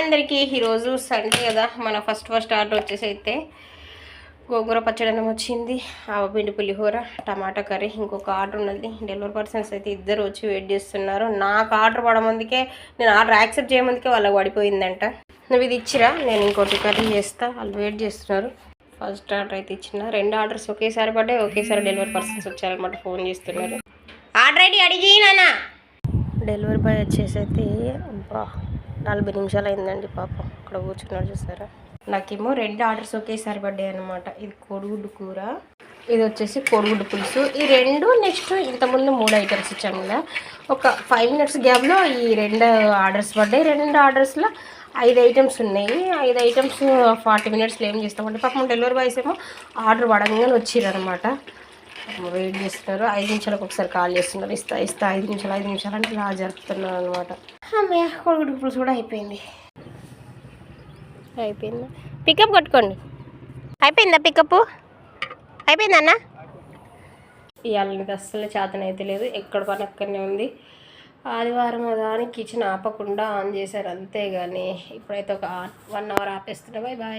అందరికీ ఈరోజు సండే కదా. మన ఫస్ట్ ఫస్ట్ ఆర్డర్ వచ్చేసి అయితే గోంగూర పచ్చడి అన్నం వచ్చింది ఆవపిండి పులిహోర టమాటా కర్రీ ఇంకొక ఆర్డర్ ఉన్నది. డెలివరీ పర్సన్స్ అయితే ఇద్దరు వచ్చి వెయిట్ చేస్తున్నారు. నాకు ఆర్డర్ పడమందుకే నేను ఆర్డర్ యాక్సెప్ట్ చేయమందుకే వాళ్ళకి పడిపోయిందంట. నువ్వు ఇది ఇచ్చిరా నేను ఇంకోటి కర్రీ చేస్తా. వాళ్ళు వెయిట్ చేస్తున్నారు. ఫస్ట్ ఆర్డర్ అయితే ఇచ్చిన. రెండు ఆర్డర్స్ ఒకేసారి పడ్డాయి ఒకేసారి డెలివరీ పర్సన్స్ వచ్చారనమాట ఫోన్ చేస్తున్నారు. ఆర్డర్ ఐడి అడిగి నాన్న. డెలివరీ బాయ్ వచ్చేసి అయితే నలభై నిమిషాలు అయిందండి పాపం. ఇక్కడ కూర్చున్నాడు చూసారా? నాకేమో రెండు ఆర్డర్స్ ఒకేసారి పడ్డాయి అనమాట ఇది కోడిగుడ్డు కూర ఇది వచ్చేసి కోడిగుడ్డు పులుసు. ఈ రెండు నెక్స్ట్ ఇంతకుముందు మూడు ఐటమ్స్ ఇచ్చాము కదా. ఒక ఫైవ్ మినిట్స్ గ్యాప్లో ఈ రెండు ఆర్డర్స్ పడ్డాయి. రెండు ఆర్డర్స్లో ఐదు ఐటమ్స్ ఉన్నాయి. ఐదు ఐటమ్స్ ఫార్టీ మినిట్స్లో ఏం చేస్తామంటే పాపం డెలివరీ బాయ్స్ ఏమో ఆర్డర్ పడంగానే వచ్చిరనమాట వెయిట్ చేస్తున్నారు. ఐదు నిమిషాలకు ఒకసారి కాల్ చేస్తున్నారు. ఇస్తా ఇస్తా ఐదు నిమిషాలు ఐదు నిమిషాలు అంటే ఇలా జరుపుతున్నారు అనమాట కొడుకుడు పులుసు కూడా అయిపోయింది. అయిపోయింది? పికప్ కొట్టుకోండి. అయిపోయిందా పికప్ అయిపోయిందన్న ఇవాళ నీకు అస్సలు చేతన అయితే లేదు. ఎక్కడ పని అక్కడనే ఉంది. ఆదివారం దాని కిచెన్ ఆపకుండా ఆన్ చేశారు. అంతేగాని ఇప్పుడైతే ఒక వన్ అవర్ ఆపేస్తున్నా. Bye bye